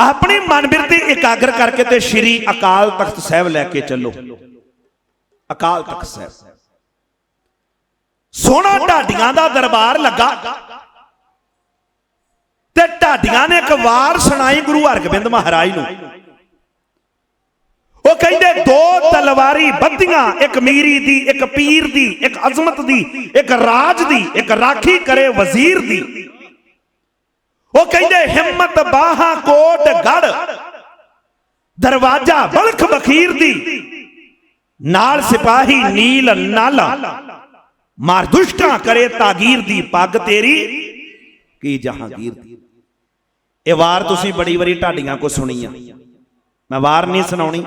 ਆਪਣੀ ਮਨਬਿਰਤੀ ਇਕਾਗਰ ਕਰਕੇ ਤੇ ਸ਼੍ਰੀ ਅਕਾਲ ਤਖਤ ਸਾਹਿਬ ਲੈ ਕੇ ਚੱਲੋ। ਅਕਾਲ ਤਖਤ ਸਾਹਿਬ। ਸੋਹਣਾ ਢਾਡੀਆਂ ਦਾ ਦਰਬਾਰ ਲੱਗਾ। ਤੇ ਢਾਡੀਆਂ ਨੇ ਇੱਕ ਵਾਰ ਸੁਣਾਈ ਗੁਰੂ ਹਰਗੋਬਿੰਦ ਮਹਾਰਾਜ ਨੂੰ। ਉਹ ਕਹਿੰਦੇ, ਦੋ ਤਲਵਾਰੀ ਬੱਧੀਆਂ, ਇੱਕ ਮੀਰੀ ਦੀ, ਇੱਕ ਪੀਰ ਦੀ, ਇੱਕ ਅਜ਼ਮਤ ਦੀ, ਇੱਕ ਰਾਜ ਦੀ, ਇੱਕ ਰਾਖੀ ਕਰੇ ਵਜ਼ੀਰ ਦੀ। ਉਹ ਕਹਿੰਦੇ ਹਿੰਮਤ ਬਾਹਾਂ ਕੋਟ ਗੜ। ਦਰਵਾਜ਼ਾ ਬਲਖ ਬਖੀਰ ਦੀ। ਨਾਲ ਸਿਪਾਹੀ ਨੀਲ ਨਾਲਾ। ਮਾਰ ਦੁਸ਼ਟਾਂ ਕਰੇ ਤਾਗੀਰ ਦੀ ਪੱਗ ਤੇਰੀ। ਕੀ ਜਹਾਂਗੀਰ ਦੀ। ਇਹ ਵਾਰ ਤੁਸੀਂ ਬੜੀ ਵਾਰੀ ਢਾਡੀਆਂ ਕੋ ਸੁਣੀ ਆ ਮੈਂ ਵਾਰ ਨਹੀਂ ਸੁਣਾਉਣੀ।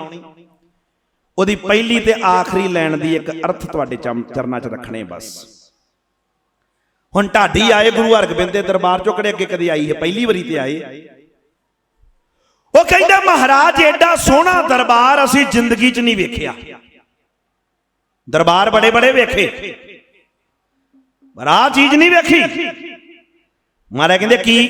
ਉਹਦੀ ਪਹਿਲੀ ਤੇ ਆਖਰੀ ਲਾਈਨ ਦੀ ਇੱਕ ਅਰਥ ਤੁਹਾਡੇ ਚਰਨਾਂ 'ਚ ਰੱਖਣੇ ਬਸ। ਹੁਣ ਢਾਡੀ ਆਏ, ਗੁਰੂ ਹਰਗੋਬਿੰਦ ਦੇ ਦਰਬਾਰ ਚੋਂ ਕਿਹੜੇ ਅੱਗੇ ਕਦੇ ਆਈ ਹੈ? ਪਹਿਲੀ ਵਾਰੀ ਤੇ ਆਏ। ਉਹ ਕਹਿੰਦਾ, ਮਹਾਰਾਜ ਐਡਾ ਸੋਹਣਾ ਦਰਬਾਰ ਅਸੀਂ ਜ਼ਿੰਦਗੀ 'ਚ ਨਹੀਂ ਵੇਖਿਆ। ਦਰਬਾਰ ਬੜੇ ਬੜੇ ਵੇਖੇ। ਪਰ ਆਹ ਚੀਜ਼ ਨਹੀਂ ਵੇਖੀ। ਮਹਾਰਾਜ ਕਹਿੰਦੇ, ਕੀ?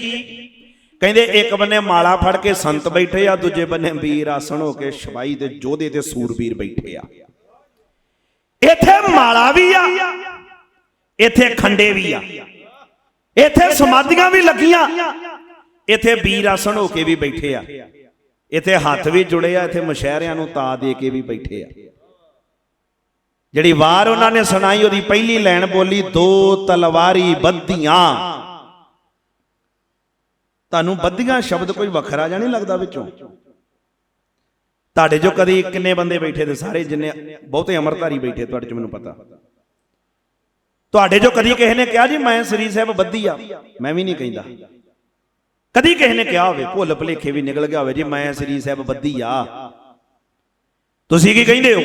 ਕਹਿੰਦੇ, ਇੱਕ ਬੰਨੇ ਮਾਲਾ ਫੜ ਕੇ ਸੰਤ ਬੈਠੇ ਆ, ਦੂਜੇ ਬੰਨੇ ਵੀਰ ਆਸਣ ਹੋ ਕੇ ਸ਼ਬਾਈ ਤੇ ਜੋਧੇ ਤੇ ਸੂਰਬੀਰ ਬੈਠੇ ਆ। ਇੱਥੇ ਮਾਲਾ ਵੀ ਆ ਇੱਥੇ ਖੰਡੇ ਵੀ ਆ। ਇੱਥੇ ਸਮਾਧੀਆਂ ਵੀ ਲੱਗੀਆਂ। ਇੱਥੇ ਵੀਰ ਆਸਣ ਹੋ ਕੇ ਵੀ ਬੈਠੇ ਆ। ਇੱਥੇ ਹੱਥ ਵੀ ਜੁੜੇ ਆ, ਇੱਥੇ ਮਸ਼ਹਿਰਿਆਂ ਨੂੰ ਤਾ ਦੇ ਕੇ ਵੀ ਬੈਠੇ ਆ। ਜਿਹੜੀ ਵਾਰ ਉਹਨਾਂ ਨੇ ਸੁਣਾਈ, ਉਹਦੀ ਪਹਿਲੀ ਲਾਈਨ ਬੋਲੀ, ਦੋ ਤਲਵਾਰੀ ਬੱਧੀਆਂ। ਤੁਹਾਨੂੰ ਬੱਧੀਆਂ ਸ਼ਬਦ ਕੋਈ ਵੱਖਰਾ ਜਾਂ ਨਹੀਂ ਲੱਗਦਾ ਵਿੱਚੋਂ? ਤੁਹਾਡੇ ਜੋ ਕਦੀ ਕਿੰਨੇ ਬੰਦੇ ਬੈਠੇ ਤੇ ਸਾਰੇ ਜਿੰਨੇ ਬਹੁਤੇ ਅਮਰਧਾਰੀ ਬੈਠੇ, ਤੁਹਾਡੇ ਚ ਮੈਨੂੰ ਪਤਾ। ਤੁਹਾਡੇ ਜੋ ਕਦੀ ਕਿਸੇ ਨੇ ਕਿਹਾ ਜੀ, ਮੈਂ ਸ੍ਰੀ ਸਾਹਿਬ ਬੱਧੀ ਆ। ਮੈਂ ਵੀ ਨਹੀਂ ਕਹਿੰਦਾ। ਕਦੀ ਕਿਸੇ ਨੇ ਕਿਹਾ ਹੋਵੇ, ਭੁੱਲ ਭੁਲੇਖੇ ਵੀ ਨਿਕਲ ਗਿਆ ਹੋਵੇ ਜੀ, ਮੈਂ ਸ੍ਰੀ ਸਾਹਿਬ ਬੱਧੀ ਆ। ਤੁਸੀਂ ਕੀ ਕਹਿੰਦੇ ਹੋ?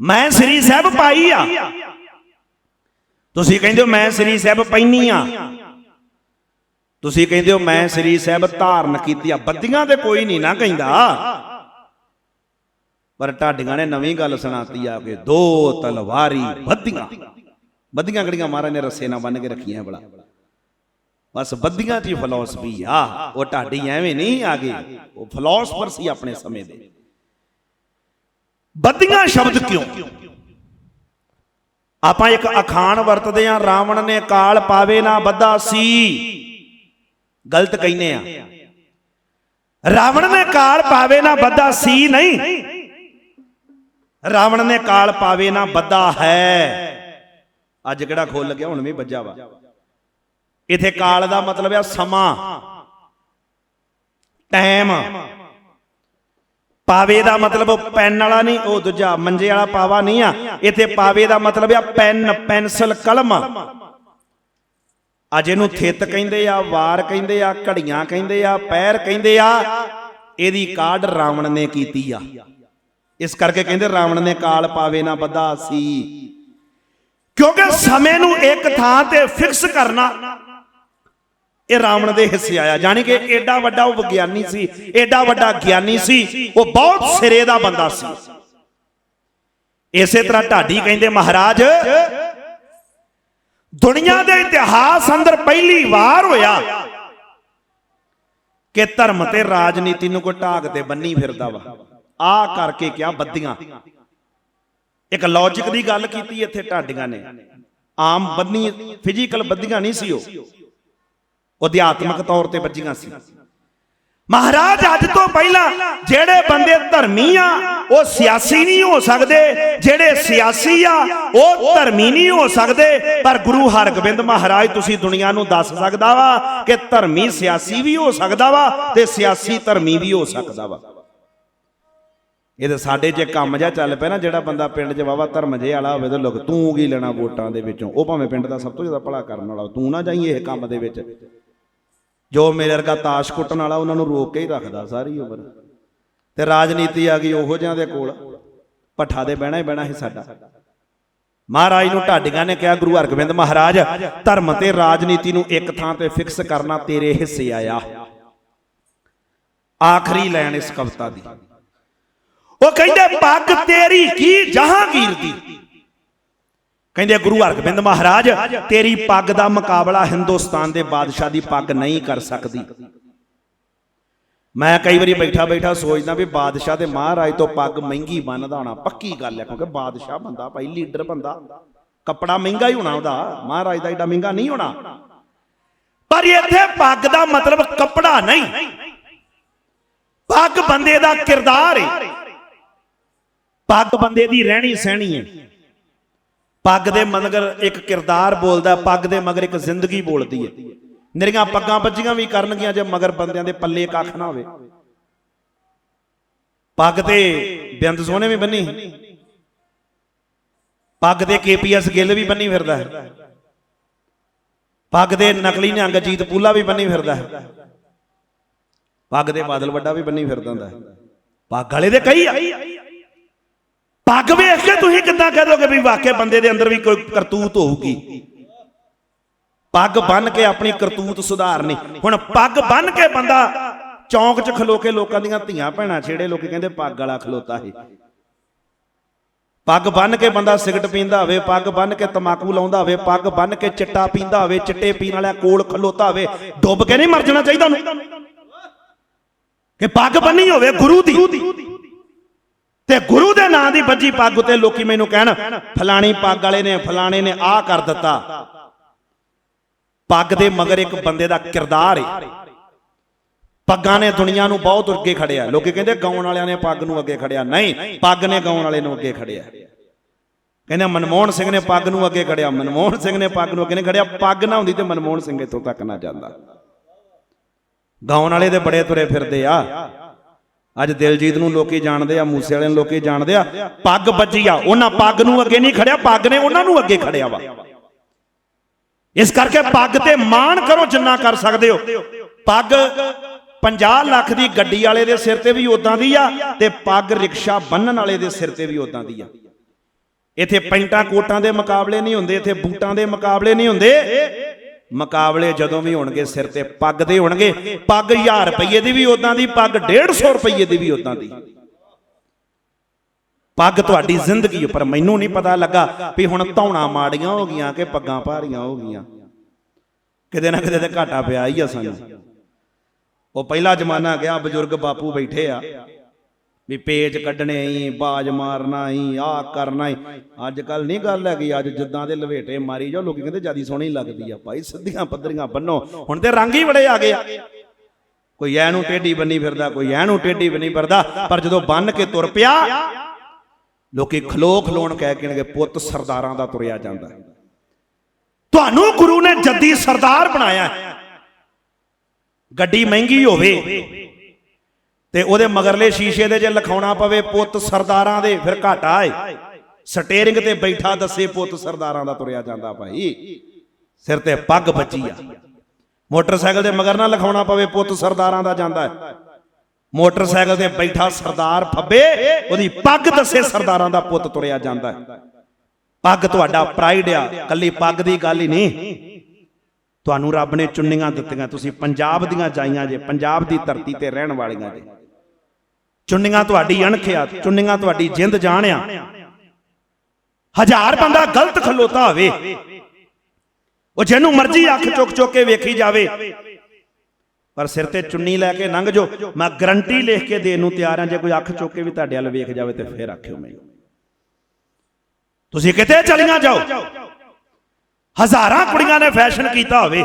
ਮੈਂ ਸ੍ਰੀ ਸਾਹਿਬ ਪਾਈ ਆ। ਤੁਸੀਂ ਕਹਿੰਦੇ ਹੋ, ਮੈਂ ਸ੍ਰੀ ਸਾਹਿਬ ਪੈਣੀ ਆ। ਤੁਸੀਂ ਕਹਿੰਦੇ ਹੋ, ਮੈਂ ਸ੍ਰੀ ਸਾਹਿਬ ਧਾਰਨ ਕੀਤੀ ਆ। ਬੱਦੀਆਂ ਤੇ ਕੋਈ ਨਹੀਂ ਨਾ ਕਹਿੰਦਾ। ਪਰ ਢਾਡੀਆਂ ਨੇ ਨਵੀਂ ਗੱਲ ਸੁਣਾਤੀ ਆ ਕਿ ਦੋ ਤਲਵਾਰੀ ਬੱਦੀਆਂ ਬੱਦੀਆਂ ਕਿਹੜੀਆਂ? ਮਹਾਰਾਜ ਨੇ ਰੱਸੇ ਨਾਲ ਬੰਨ ਕੇ ਰੱਖੀਆਂ ਬੜਾ ਬਸ ਬੱਦੀਆਂ 'ਚ ਹੀ ਆ। ਉਹ ਢਾਡੀ ਐਵੇਂ ਨਹੀਂ ਆ ਗਏ ਉਹ ਫਿਲਾਸਫਰ ਸੀ ਆਪਣੇ ਸਮੇਂ ਦੇ। ਬੱਦੀਆਂ ਸ਼ਬਦ ਕਿਉਂ? ਆਪਾਂ ਇੱਕ ਅਖਾਣ ਵਰਤਦੇ ਆ, ਰਾਵਣ ਨੇ ਕਾਲ ਪਾਵੇ ਨਾ ਬੱਧਾ ਸੀ। ਗਲਤ ਕਹਿੰਨੇ ਆ। ਰਾਵਣ ਨੇ ਕਾਲ ਪਾਵੇ ਨਾ ਬੱਧਾ ਸੀ ਨਹੀਂ। ਰਾਵਣ ਨੇ ਕਾਲ ਪਾਵੇ ਨਾ ਬੱਧਾ ਹੈ। ਅੱਜ ਕਿਹੜਾ ਖੋਲ ਗਿਆ ਹੁਣ ਵੀ ਵੱਜਾ ਵਾ। ਇਥੇ ਕਾਲ ਦਾ ਮਤਲਬ ਆ ਸਮਾਂ। ਟਾਈਮ। ਪਾਵੇ ਦਾ ਮਤਲਬ ਪੈਨ ਵਾਲਾ ਨਹੀਂ, ਉਹ ਦੂਜਾ ਮੰਜੇ ਵਾਲਾ ਪਾਵਾ ਨਹੀਂ ਆ। ਇੱਥੇ ਪਾਵੇ ਦਾ ਮਤਲਬ ਆ ਪੈਨ, ਪੈਨਸਲ, ਕਲਮ। ਅੱਜ ਇਹਨੂੰ ਥਿੱਤ ਕਹਿੰਦੇ ਆ, ਵਾਰ ਕਹਿੰਦੇ ਆ, ਘੜੀਆਂ ਕਹਿੰਦੇ ਆ, ਪੈਰ ਕਹਿੰਦੇ ਆ। ਇਹਦੀ ਕਾਢ ਰਾਵਣ ਨੇ ਕੀਤੀ ਆ। ਇਸ ਕਰਕੇ ਕਹਿੰਦੇ ਰਾਵਣ ਨੇ ਕਾਲ ਪਾਵੇ ਨਾ ਬੱਧਾ ਸੀ। ਕਿਉਂਕਿ ਸਮੇਂ ਨੂੰ ਇੱਕ ਥਾਂ ਤੇ ਫਿਕਸ ਕਰਨਾ, ਇਹ ਰਾਵਣ ਦੇ ਹਿੱਸੇ ਆਇਆ। ਜਾਣੀ ਕਿ ਐਡਾ ਵੱਡਾ ਉਹ ਵਿਗਿਆਨੀ ਸੀ ਐਡਾ ਵੱਡਾ ਗਿਆਨੀ ਸੀ, ਉਹ ਬਹੁਤ ਸਿਰੇ ਦਾ ਬੰਦਾ ਸੀ। ਇਸੇ ਤਰ੍ਹਾਂ ਢਾਡੀ ਕਹਿੰਦੇ ਮਹਾਰਾਜ, ਦੁਨੀਆ ਦੇ ਇਤਿਹਾਸ ਅੰਦਰ ਪਹਿਲੀ ਵਾਰ ਹੋਇਆ ਕਿ ਧਰਮ ਤੇ ਰਾਜਨੀਤੀ ਨੂੰ ਕੋਈ ਢਾਕ ਤੇ ਬੰਨੀ ਫਿਰਦਾ ਵਾ। ਆ ਕਰਕੇ ਕਿਹਾ ਬੱਦੀਆਂ ਇੱਕ ਲੌਜੀਕ ਦੀ ਗੱਲ ਕੀਤੀ ਇੱਥੇ ਢਾਡੀਆਂ ਨੇ। ਆਮ ਬੰਨੀ ਫਿਜ਼ੀਕਲ ਬੱਦੀਆਂ ਨਹੀਂ ਸੀ ਉਹ। ਉਹ ਅਧਿਆਤਮਿਕ ਤੌਰ ਤੇ ਬੱਜੀਆਂ ਸੀ। ਮਹਾਰਾਜ, ਅੱਜ ਤੋਂ ਪਹਿਲਾਂ ਜਿਹੜੇ ਬੰਦੇ ਧਰਮੀ ਆ, ਉਹ ਸਿਆਸੀ ਨਹੀਂ ਹੋ ਸਕਦੇ। ਜਿਹੜੇ ਸਿਆਸੀ ਆ, ਉਹ ਧਰਮੀ ਨਹੀਂ ਹੋ ਸਕਦੇ। ਪਰ ਗੁਰੂ ਹਰਗੋਬਿੰਦ ਮਹਾਰਾਜ, ਤੁਸੀਂ ਦੁਨੀਆ ਨੂੰ ਦੱਸ ਸਕਦਾ ਵਾ ਕਿ ਧਰਮੀ ਸਿਆਸੀ ਵੀ ਹੋ ਸਕਦਾ ਵਾ ਤੇ ਸਿਆਸੀ ਧਰਮੀ ਵੀ ਹੋ ਸਕਦਾ ਵਾ। ਇਹ ਤਾਂ ਸਾਡੇ ਜੇ ਕੰਮ ਜਿਹਾ ਚੱਲ ਪਿਆ ਨਾ ਜਿਹੜਾ ਬੰਦਾ ਪਿੰਡ 'ਚ ਵਾਵਾ ਧਰਮ ਜੇ ਵਾਲਾ ਹੋਵੇ ਤਾਂ ਲੋਕ ਤੂੰ ਕੀ ਲੈਣਾ ਵੋਟਾਂ ਦੇ ਵਿੱਚੋਂ? ਉਹ ਭਾਵੇਂ ਪਿੰਡ ਦਾ ਸਭ ਤੋਂ ਜ਼ਿਆਦਾ ਭਲਾ ਕਰਨ ਵਾਲਾ ਤੂੰ ਨਾ ਜਾਈ ਇਹ ਕੰਮ ਦੇ ਵਿੱਚ। ਜੋ ਮੇਰੇ ਵਰਗਾ ਤਾਸ਼ ਕੁੱਟਣ ਵਾਲਾ ਉਹਨਾਂ ਨੂੰ ਰੋਕ ਕੇ ਹੀ ਰੱਖਦਾ ਸਾਰੀ ਉਮਰ। ਤੇ ਰਾਜਨੀਤੀ ਆ ਗਈ ਉਹੋ ਜਿਹਾਂ ਦੇ ਕੋਲ। ਪੱਠਾ ਦੇ ਬਹਿਣਾ ਹੀ ਬਹਿਣਾ ਹੈ ਸਾਡਾ। ਮਹਾਰਾਜ ਨੂੰ ਢਾਡੀਆਂ ਨੇ ਕਿਹਾ ਗੁਰੂ ਹਰਗੋਬਿੰਦ ਮਹਾਰਾਜ ਧਰਮ ਤੇ ਰਾਜਨੀਤੀ ਨੂੰ ਇੱਕ ਥਾਂ ਤੇ ਫਿਕਸ ਕਰਨਾ ਤੇਰੇ ਹਿੱਸੇ ਆਇਆ। ਆਖਰੀ ਲਾਈਨ ਇਸ ਕਵਿਤਾ ਦੀ। ਉਹ ਕਹਿੰਦੇ, ਪੱਗ ਤੇਰੀ ਕੀ ਜਹਾਂਗੀਰ ਦੀ? ਕਹਿੰਦੇ, ਗੁਰੂ ਹਰਗੋਬਿੰਦ ਮਹਾਰਾਜ, ਤੇਰੀ ਪੱਗ ਦਾ ਮੁਕਾਬਲਾ ਹਿੰਦੁਸਤਾਨ ਦੇ ਬਾਦਸ਼ਾਹ ਦੀ ਪੱਗ ਨਹੀਂ ਕਰ ਸਕਦੀ। ਮੈਂ ਕਈ ਵਾਰੀ ਬੈਠਾ ਬੈਠਾ ਸੋਚਦਾ ਵੀ ਬਾਦਸ਼ਾਹ ਤੇ ਮਹਾਰਾਜ ਤੋਂ ਪੱਗ ਮਹਿੰਗੀ ਬੰਨਦਾ ਹੋਣਾ ਪੱਕੀ ਗੱਲ ਹੈ, ਕਿਉਂਕਿ ਬਾਦਸ਼ਾਹ ਬੰਦਾ, ਭਾਈ ਲੀਡਰ ਬੰਦਾ। ਕੱਪੜਾ ਮਹਿੰਗਾ ਹੀ ਹੋਣਾ ਉਹਦਾ, ਮਹਾਰਾਜ ਦਾ ਏਡਾ ਮਹਿੰਗਾ ਨਹੀਂ ਹੋਣਾ। ਪਰ ਇੱਥੇ ਪੱਗ ਦਾ ਮਤਲਬ ਕੱਪੜਾ ਨਹੀਂ। ਪੱਗ ਬੰਦੇ ਦਾ ਕਿਰਦਾਰ ਹੈ ਪੱਗ ਬੰਦੇ ਦੀ ਰਹਿਣੀ ਸਹਿਣੀ ਹੈ। ਪੱਗ ਦੇ ਮਗਰ ਇੱਕ ਕਿਰਦਾਰ ਬੋਲਦਾ, ਪੱਗ ਦੇ ਮਗਰ ਇੱਕ ਜ਼ਿੰਦਗੀ ਬੋਲਦੀ ਹੈ। ਨਿਰੀਆਂ ਪੱਗਾਂ ਬੱਜੀਆਂ ਵੀ ਕਰਨਗੀਆਂ ਜੇ ਮਗਰ ਬੰਦਿਆਂ ਦੇ ਪੱਲੇ ਕੱਖ ਨਾ ਹੋਵੇ। ਪੱਗ ਤੇ ਬਿੰਦ ਸੋਹਣੇ ਵੀ ਬੰਨੀ। ਪੱਗ ਦੇ ਕੇਪੀਐਸ ਗਿੱਲ ਵੀ ਬੰਨੀ ਫਿਰਦਾ ਹੈ। ਪੱਗ ਦੇ ਨਕਲੀ ਨਿਹੰਗ ਜੀਤ ਪੂਲਾ ਵੀ ਬੰਨੀ ਫਿਰਦਾ ਹੈ। ਪੱਗ ਦੇ ਬਾਦਲ ਵੱਡਾ ਵੀ ਬੰਨੀ ਫਿਰਦਾ ਹੁੰਦਾ ਹੈ। ਪੱਗ ਵਾਲੇ ਦੇ ਕਈ ਆ। ਪੱਗ ਵੇਖ ਕੇ ਤੁਸੀਂ ਕਿੱਦਾਂ ਕਹਿ ਦੋਗੇ ਵੀ ਵਾਕਿਆ ਬੰਦੇ ਦੇ ਅੰਦਰ ਵੀ ਕੋਈ ਕਰਤੂਤ ਹੋਊਗੀ? ਪੱਗ ਬੰਨ ਕੇ ਆਪਣੀ ਕਰਤੂਤ ਸੁਧਾਰਨੀ। ਹੁਣ ਪੱਗ ਬੰਨ ਕੇ ਬੰਦਾ ਚੌਂਕ 'ਚ ਖਲੋ ਕੇ ਲੋਕਾਂ ਦੀਆਂ ਧੀਆਂ ਭੈਣਾਂ ਛੇੜੇ, ਲੋਕੀ ਕਹਿੰਦੇ ਪੱਗ ਵਾਲਾ ਖਲੋਤਾ ਹੈ ਪੱਗ ਬੰਨ ਕੇ ਬੰਦਾ ਸਿਗਰਟ ਪੀਂਦਾ ਹੋਵੇ, ਪੱਗ ਬੰਨ ਕੇ ਤਮਾਕੂ ਲਾਉਂਦਾ ਹੋਵੇ, ਪੱਗ ਬੰਨ ਕੇ ਚਿੱਟਾ ਪੀਂਦਾ ਹੋਵੇ, ਚਿੱਟੇ ਪੀਣ ਵਾਲਿਆਂ ਕੋਲ ਖਲੋਤਾ ਹੋਵੇ, ਡੁੱਬ ਕੇ ਨਹੀਂ ਮਰ ਜਾਣਾ ਚਾਹੀਦਾ ਉਹਨੂੰ। ਕਿ ਪੱਗ ਬੰਨੀ ਹੋਵੇ ਗੁਰੂ ਦੀ। ਤੇ ਗੁਰੂ ਦੇ ਨਾਂ ਦੀ ਬੱਜੀ ਪੱਗ ਉਤੇ ਲੋਕੀ ਮੈਨੂੰ ਕਹਿਣ, ਫਲਾਣੀ ਪੱਗ ਵਾਲੇ ਨੇ, ਫਲਾਣੇ ਨੇ ਆਹ ਕਰ ਦਿੱਤਾ। ਪੱਗ ਦੇ ਮਗਰ ਇੱਕ ਬੰਦੇ ਦਾ ਕਿਰਦਾਰ ਹੈ ਪੱਗਾਂ ਨੇ ਦੁਨੀਆ ਨੂੰ ਬਹੁਤ ਅੱਗੇ ਖੜਿਆ। ਲੋਕੀ ਕਹਿੰਦੇ ਗਾਉਣ ਵਾਲਿਆਂ ਨੇ ਪੱਗ ਨੂੰ ਅੱਗੇ ਖੜਿਆ। ਨਹੀਂ, ਪੱਗ ਨੇ ਗਾਉਣ ਵਾਲੇ ਨੂੰ ਅੱਗੇ ਖੜਿਆ। ਕਹਿੰਦੇ ਮਨਮੋਹਨ ਸਿੰਘ ਨੇ ਪੱਗ ਨੂੰ ਅੱਗੇ ਖੜਿਆ। ਮਨਮੋਹਨ ਸਿੰਘ ਨੇ ਪੱਗ ਨੂੰ ਅੱਗੇ ਨਹੀਂ ਖੜਿਆ। ਪੱਗ ਨਾ ਹੁੰਦੀ ਤੇ ਮਨਮੋਹਨ ਸਿੰਘ ਇੱਥੋਂ ਤੱਕ ਨਾ ਜਾਂਦਾ। ਗਾਉਣ ਵਾਲੇ ਦੇ ਬੜੇ ਤੁਰੇ ਫਿਰਦੇ ਆ। ਅੱਜ ਦਿਲਜੀਤ ਨੂੰ ਲੋਕੀ ਜਾਣਦੇ ਆ, ਮੂਸੇ ਵਾਲੇ ਨੂੰ ਲੋਕੀ ਜਾਣਦੇ ਆ, ਪੱਗ ਵੱਜੀ ਆ। ਉਹਨਾਂ ਪੱਗ ਨੂੰ ਅੱਗੇ ਨਹੀਂ ਖੜਿਆ, ਪੱਗ ਨੇ ਉਹਨਾਂ ਨੂੰ ਅੱਗੇ ਖੜਿਆ ਵਾ। ਇਸ ਕਰਕੇ ਪੱਗ ਤੇ ਮਾਣ ਕਰੋ ਜਿੰਨਾ ਕਰ ਸਕਦੇ ਹੋ। ਪੱਗ 50 ਲੱਖ ਦੀ ਗੱਡੀ ਵਾਲੇ ਦੇ ਸਿਰ ਤੇ ਵੀ ਉਦਾਂ ਦੀ ਆ ਤੇ ਪੱਗ ਰਿਕਸ਼ਾ ਬੰਨਣ ਵਾਲੇ ਦੇ ਸਿਰ ਤੇ ਵੀ ਉਦਾਂ ਦੀ ਆ। ਇੱਥੇ ਪੈਂਟਾਂ ਕੋਟਾਂ ਦੇ ਮੁਕਾਬਲੇ ਨਹੀਂ ਹੁੰਦੇ, ਇੱਥੇ ਬੂਟਾਂ ਦੇ ਮੁਕਾਬਲੇ ਨਹੀਂ ਹੁੰਦੇ। ਮੁਕਾਬਲੇ ਜਦੋਂ ਵੀ ਹੋਣਗੇ ਸਿਰ ਤੇ ਪੱਗ ਦੇ ਹੋਣਗੇ। ਪੱਗ 1000 ਰੁਪਏ ਦੀ ਵੀ ਉਦਾਂ ਦੀ, ਪੱਗ 150 ਰੁਪਏ ਦੀ ਵੀ ਉਦਾਂ ਦੀ। ਪੱਗ ਤੁਹਾਡੀ ਜ਼ਿੰਦਗੀ ਉੱਪਰ ਮੈਨੂੰ ਨਹੀਂ ਪਤਾ ਲੱਗਾ ਵੀ ਹੁਣ ਧੌਣਾ ਮਾੜੀਆਂ ਹੋ ਗਈਆਂ ਕਿ ਪੱਗਾਂ ਭਾਰੀਆਂ ਹੋ ਗਈਆਂ। ਕਿਤੇ ਨਾ ਕਿਤੇ ਤੇ ਘਾਟਾ ਪਿਆ ਹੀ ਆ ਸਾਨੂੰ। ਉਹ ਪਹਿਲਾ ਜ਼ਮਾਨਾ ਗਿਆ, ਬਜ਼ੁਰਗ ਬਾਪੂ ਬੈਠੇ ਆ। ਵੀ ਪੇਜ ਕੱਢਣੇ ਹੀ ਬਾਜ ਮਾਰਨਾ ਹੀ ਆ ਕਰਨਾ ਹੀ ਅੱਜ ਕੱਲ ਨਹੀਂ ਗੱਲ ਹੈਗੀ, ਅੱਜ ਜਿੱਦਾਂ ਦੇ ਲਵੇਟੇ ਮਾਰੀ ਜਾਓ, ਲੋਕੀ ਕਹਿੰਦੇ ਜਿਆਦੀ ਸੋਹਣੀ ਲੱਗਦੀ ਆ ਭਾਈ, ਸਿੱਧੀਆਂ ਪੱਧਰੀਆਂ ਬੰਨੋ। ਹੁਣ ਤੇ ਰੰਗ ਹੀ ਬੜੇ ਆ ਗਏ। ਆ ਕੋਈ ਐ ਨੂੰ ਟੇਢੀ ਬੰਨੀ ਫਿਰਦਾ, ਕੋਈ ਐ ਨੂੰ ਟੇਢੀ ਬੰਨੀ ਫਿਰਦਾ, ਪਰ ਜਦੋਂ ਬੰਨ ਕੇ ਤੁਰ ਪਿਆ, ਲੋਕੀ ਖਲੋ ਖਲੋਣ ਕਹਿ ਕਹਿਣਗੇ ਪੁੱਤ ਸਰਦਾਰਾਂ ਦਾ ਤੁਰਿਆ ਜਾਂਦਾ। ਤੁਹਾਨੂੰ ਗੁਰੂ ਨੇ ਜੱਦੀ ਸਰਦਾਰ ਬਣਾਇਆ। ਗੱਡੀ ਮਹਿੰਗੀ ਹੋਵੇ ਤੇ ਉਹਦੇ ਮਗਰਲੇ ਸ਼ੀਸ਼ੇ ਦੇ ਜੇ ਲਿਖਾਉਣਾ ਪਵੇ ਪੁੱਤ ਸਰਦਾਰਾਂ ਦੇ, ਫਿਰ ਘਾਟਾ ਏ। ਸਟੀਅਰਿੰਗ ਤੇ ਬੈਠਾ ਦੱਸੇ ਪੁੱਤ ਸਰਦਾਰਾਂ ਦਾ ਤੁਰਿਆ ਜਾਂਦਾ ਭਾਈ। ਸਿਰ ਤੇ ਪੱਗ ਬੱਚੀ ਆ। ਮੋਟਰਸਾਈਕਲ ਦੇ ਮਗਰ ਨਾ ਲਿਖਾਉਣਾ ਪਵੇ ਪੁੱਤ ਸਰਦਾਰਾਂ ਦਾ ਜਾਂਦਾ ਹੈ ਮੋਟਰਸਾਈਕਲ ਤੇ ਬੈਠਾ ਸਰਦਾਰ ਫੱਬੇ, ਉਹਦੀ ਪੱਗ ਦੱਸੇ ਸਰਦਾਰਾਂ ਦਾ ਪੁੱਤ ਤੁਰਿਆ ਜਾਂਦਾ ਹੈ ਪੱਗ ਤੁਹਾਡਾ ਪ੍ਰਾਈਡ ਆ, ਕੱਲੀ ਪੱਗ ਦੀ ਗੱਲ ਹੀ ਨਹੀਂ। ਤੁਹਾਨੂੰ ਰੱਬ ਨੇ ਚੁੰਨੀਆਂ ਦਿੱਤੀਆਂ, ਤੁਸੀਂ ਪੰਜਾਬ ਦੀਆਂ ਜਾਈਆਂ ਜੇ, ਪੰਜਾਬ ਦੀ ਧਰਤੀ ਤੇ ਰਹਿਣ ਵਾਲੀਆਂ ਜੇ। ਚੁੰਨੀਆਂ ਤੁਹਾਡੀ ਅਣਖ ਚੁੰਨੀਆਂ ਤੁਹਾਡੀ ਜਿੰਦ ਜਾਣ ਹਜ਼ਾਰ ਬੰਦਾ ਗਲਤ ਖਲੋਤਾ ਹੋਵੇ। ਉਹ ਜਿਹਨੂੰ ਮਰਜ਼ੀ ਅੱਖ ਚੁੱਕ ਚੁੱਕ ਕੇ ਵੇਖੀ ਜਾਵੇ। ਪਰ ਸਿਰ ਤੇ ਚੁੰਨੀ ਲੈ ਕੇ ਲੰਘ ਜੋ ਮੈਂ ਗਰੰਟੀ ਲਿਖ ਕੇ ਦੇਣ ਨੂੰ ਤਿਆਰ ਹਾਂ, ਜੇ ਕੋਈ ਅੱਖ ਚੁੱਕ ਕੇ ਵੀ ਤੁਹਾਡੇ ਵੱਲ ਵੇਖ ਜਾਵੇ ਤੇ ਫੇਰ ਆਖਿਓ ਮੈਨੂੰ। ਤੁਸੀਂ ਕਿਤੇ ਚਲੀਆਂ ਜਾਓ। ਹਜ਼ਾਰਾਂ ਕੁੜੀਆਂ ਨੇ ਫੈਸ਼ਨ ਕੀਤਾ ਹੋਵੇ।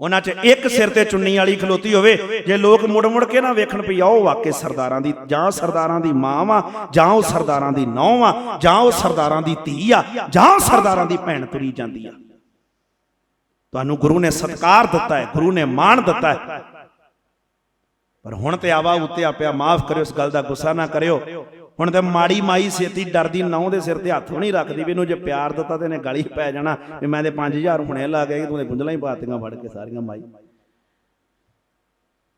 ਉਹਨਾਂ 'ਚ ਇੱਕ ਸਿਰ ਤੇ ਚੁੰਨੀ ਵਾਲੀ ਖਲੋਤੀ ਹੋਵੇ, ਜੇ ਲੋਕ ਮੁੜ ਮੁੜ ਕੇ ਨਾ ਵੇਖਣ ਪਈ ਆ ਉਹ ਵਾਕੇ ਸਰਦਾਰਾਂ ਦੀ ਜਾਂ ਸਰਦਾਰਾਂ ਦੀ ਮਾਂ ਵਾ, ਜਾਂ ਉਹ ਸਰਦਾਰਾਂ ਦੀ ਨੌਂ ਵਾ, ਜਾਂ ਉਹ ਸਰਦਾਰਾਂ ਦੀ ਧੀ ਆ, ਜਾਂ ਉਹ ਸਰਦਾਰਾਂ ਦੀ ਭੈਣ ਤੁਰੀ ਜਾਂਦੀ ਆ। ਤੁਹਾਨੂੰ ਗੁਰੂ ਨੇ ਸਤਕਾਰ ਦਿੱਤਾ ਹੈ, ਗੁਰੂ ਨੇ ਮਾਣ ਦਿੱਤਾ ਹੈ। ਪਰ ਹੁਣ ਤੇ ਆਵਾ ਉੱਤੇ ਆਪਿਆ ਮਾਫ ਕਰਿਓ, ਇਸ ਗੱਲ ਦਾ ਗੁੱਸਾ ਨਾ ਕਰਿਓ। ਹੁਣ ਤੇ ਮਾੜੀ ਮਾਈ ਸੇਤੀ ਡਰਦੀ ਨੌ ਦੇ ਸਿਰ ਤੇ ਹੱਥ ਵੀ ਨਹੀਂ ਰੱਖਦੀ ਵੀ ਇਹਨੂੰ ਜੇ ਪਿਆਰ ਦਿੱਤਾ ਤੇ ਇਹਨੇ ਗਲੀ ਪੈ ਜਾਣਾ, ਵੀ ਮੈਂ ਤੇ 5000 ਹੁਣੇ ਲਾ ਕੇ ਤੂੰ ਤੇ ਗੁੰਝਲਾਂ ਹੀ ਪਾਤੀਆਂ ਫੜ ਕੇ ਸਾਰੀਆਂ ਮਾਈ।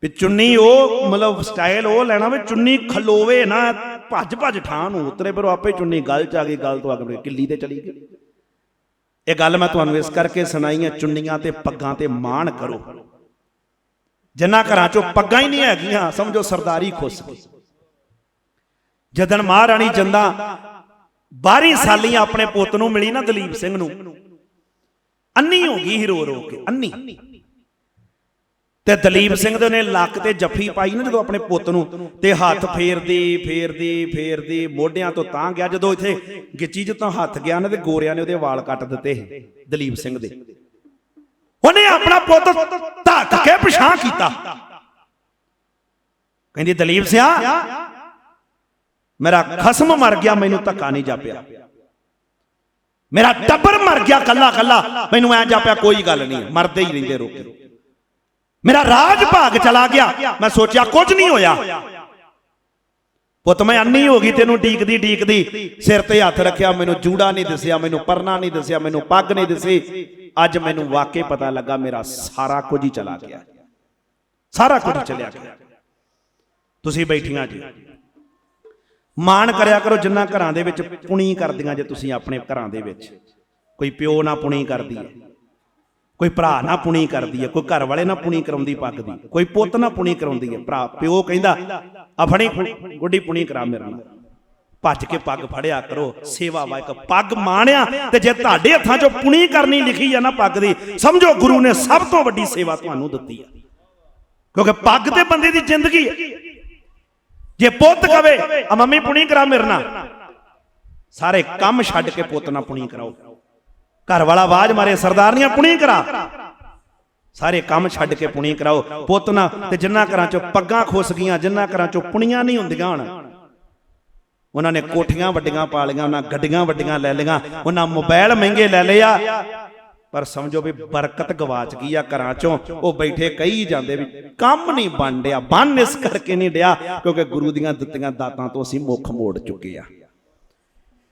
ਵੀ ਚੁੰਨੀ ਉਹ, ਮਤਲਬ ਸਟਾਈਲ ਉਹ ਲੈਣਾ ਵੀ ਚੁੰਨੀ ਖਲੋਵੇ ਨਾ ਭੱਜ ਭੱਜ ਠਾਂ ਨੂੰ ਉਤਰੇ, ਪਰ ਆਪੇ ਚੁੰਨੀ ਗੱਲ ਚ ਆ ਗਈ, ਗੱਲ ਤੋਂ ਆ ਕੇ ਕਿੱਲੀ ਤੇ ਚਲੀ ਗਈ। ਇਹ ਗੱਲ ਮੈਂ ਤੁਹਾਨੂੰ ਇਸ ਕਰਕੇ ਸੁਣਾਈ ਹੈ, ਚੁੰਨੀਆਂ ਤੇ ਪੱਗਾਂ ਤੇ ਮਾਣ ਕਰੋ। ਜਿੰਨਾ ਘਰਾਂ ਚੋਂ ਪੱਗਾਂ ਹੀ ਨਹੀਂ ਹੈਗੀਆਂ, ਸਮਝੋ ਸਰਦਾਰੀ ਖੁਸ਼ ਜਦਨ ਮਹਾਰਾਣੀ ਜੰਦਾ 12 ਸਾਲੀਆਂ ਆਪਣੇ ਪੁੱਤ ਨੂੰ ਮਿਲੀ ਨਾ ਦਲੀਪ ਸਿੰਘ ਨੂੰ। ਅੰਨੀ ਹੋ ਗਈ ਰੋ ਰੋ ਕੇ, ਅੰਨੀ। ਤੇ ਦਲੀਪ ਸਿੰਘ ਦੇ ਨੇ ਲੱਕ ਤੇ ਜੱਫੀ ਪਾਈ ਨਾ ਜਦੋਂ ਆਪਣੇ ਪੁੱਤ ਨੂੰ ਤੇ ਹੱਥ ਫੇਰਦੀ ਫੇਰਦੀ ਫੇਰਦੀ, ਮੋਢਿਆਂ ਤੋਂ ਤਾਂ ਗਿਆ, ਜਦੋਂ ਇੱਥੇ ਗਿੱਚੀ ਜਿੱਤੋਂ ਹੱਥ ਗਿਆ ਨਾ ਤੇ ਗੋਰਿਆਂ ਨੇ ਉਹਦੇ ਵਾਲ ਕੱਟ ਦਿੱਤੇ ਦਲੀਪ ਸਿੰਘ ਦੇ। ਉਹਨੇ ਆਪਣਾ ਪੁੱਤ ਧੱਕ ਕੇ ਪਛਾਣ ਕੀਤਾ। ਕਹਿੰਦੀ, ਦਲੀਪ ਸਿਆ ਮੇਰਾ ਖਸਮ ਮਰ ਗਿਆ, ਮੈਨੂੰ ਧੱਕਾ ਨਹੀਂ ਜਾਪਿਆ। ਮੇਰਾ ਟੱਬਰ ਮਰ ਗਿਆ ਕੱਲਾ ਕੱਲਾ, ਮੈਨੂੰ ਐ ਜਾਪਿਆ, ਕੋਈ ਗੱਲ ਨਹੀਂ, ਮਰਦੇ ਹੀ ਰਹਿੰਦੇ ਰੋਕੇ ਮੇਰਾ ਰਾਜ ਭਾਗ ਚਲਾ ਗਿਆ, ਮੈਂ ਸੋਚਿਆ ਕੁਝ ਨਹੀਂ ਹੋਇਆ। ਪੁੱਤ, ਮੈਂ ਅੰਨੀ ਹੋ ਗਈ, ਤੈਨੂੰ ਡੀਕਦੀ ਡੀਕਦੀ ਸਿਰ ਤੇ ਹੱਥ ਰੱਖਿਆ, ਮੈਨੂੰ ਜੂੜਾ ਨਹੀਂ ਦਿਸਿਆ, ਮੈਨੂੰ ਪਰਨਾ ਨਹੀਂ ਦਿਸਿਆ, ਮੈਨੂੰ ਪੱਗ ਨਹੀਂ ਦਿਸੀ। ਅੱਜ ਮੈਨੂੰ ਵਾਕਈ ਪਤਾ ਲੱਗਾ, ਮੇਰਾ ਸਾਰਾ ਕੁਝ ਹੀ ਚਲਾ ਗਿਆ। ਸਾਰਾ ਕੁਝ ਚਲਿਆ ਗਿਆ। ਤੁਸੀਂ ਬੈਠੀਆਂ ਜੀ। ਮਾਣ ਕਰਿਆ ਕਰੋ ਜਿੰਨਾ ਘਰਾਂ ਦੇ ਵਿੱਚ ਪੁਣੀ ਕਰਦੀਆਂ ਜੇ ਤੁਸੀਂ ਆਪਣੇ ਘਰਾਂ ਦੇ ਵਿੱਚ। ਕੋਈ ਪਿਓ ਨਾ ਪੁਣੀ ਕਰਦੀ ਹੈ, ਕੋਈ ਭਰਾ ਨਾ ਪੁਣੀ ਕਰਦੀ ਹੈ, ਕੋਈ ਘਰ ਵਾਲੇ ਨਾ ਪੁਣੀ ਕਰਾਉਂਦੀ ਪੱਗ ਦੀ, ਕੋਈ ਪੁੱਤ ਨਾ ਪੁਣੀ ਕਰਾਉਂਦੀ ਹੈ। ਭਰਾ, ਪਿਓ ਕਹਿੰਦਾ ਆਪਣੀ ਗੁੱਡੀ ਪੁਣੀ ਕਰਾ ਮੇਰੇ ਨਾਲ। ਭੱਜ ਕੇ ਪੱਗ ਫੜਿਆ ਕਰੋ, ਸੇਵਾ ਵਾ ਇੱਕ ਪੱਗ ਮਾਣਿਆ ਤੇ ਜੇ ਤੁਹਾਡੇ ਹੱਥਾਂ 'ਚੋਂ ਪੁਣੀ ਕਰਨੀ ਲਿਖੀ ਆ ਨਾ ਪੱਗ ਦੀ, ਸਮਝੋ ਗੁਰੂ ਨੇ ਸਭ ਤੋਂ ਵੱਡੀ ਸੇਵਾ ਤੁਹਾਨੂੰ ਦਿੱਤੀ ਹੈ ਕਿਉਂਕਿ ਪੱਗ ਤੇ ਬੰਦੇ ਦੀ ਜ਼ਿੰਦਗੀ ਹੈ ਜੇ ਪੁੱਤ ਕਵੇ, ਆ ਮੰਮੀ ਪੁਣੀ ਕਰਾ ਮੇਰੇ ਨਾਲ। ਸਾਰੇ ਕੰਮ ਛੱਡ ਕੇ ਪੁੱਤ ਨਾਲ ਪੁਣੀ ਕਰਾਓ। ਘਰ ਵਾਲਾ ਆਵਾਜ਼ ਮਾਰੇ ਸਰਦਾਰਨੀਆਂ ਪੁਣੀ ਕਰਾ। ਸਾਰੇ ਕੰਮ ਛੱਡ ਕੇ ਪੁਣੀ ਕਰਾਓ। ਪੁੱਤ ਨਾਲ ਤੇ ਜਿੰਨਾ ਘਰਾਂ ਚੋਂ ਪੱਗਾਂ ਖੁੱਸ ਗਈਆਂ, ਜਿੰਨਾ ਘਰਾਂ ਚੋਂ ਪੁਣੀਆਂ ਨਹੀਂ ਹੁੰਦੀਆਂ ਹੁਣ, ਉਹਨਾਂ ਨੇ ਕੋਠੀਆਂ ਵੱਡੀਆਂ ਪਾ ਲਈਆਂ, ਉਹਨਾਂ ਗੱਡੀਆਂ ਵੱਡੀਆਂ ਲੈ ਲਈਆਂ, ਉਹਨਾਂ ਮੋਬਾਈਲ ਮਹਿੰਗੇ ਲੈ ਲਿਆ ਪਰ ਸਮਝੋ ਵੀ ਬਰਕਤ ਗਵਾਚ ਗਈ ਆ ਘਰਾਂ ਚੋਂ। ਉਹ ਬੈਠੇ ਕਹੀ ਜਾਂਦੇ ਵੀ ਕੰਮ ਨਹੀਂ ਬਣ ਡਿਆ ਬੰਨ ਇਸ ਕਰਕੇ ਨਹੀਂ ਡਿਆ ਕਿਉਂਕਿ ਗੁਰੂ ਦੀਆਂ ਦਿੱਤੀਆਂ ਦਾਤਾਂ ਤੋਂ ਅਸੀਂ ਮੁੱਖ ਮੋੜ ਚੁੱਕੇ ਆ।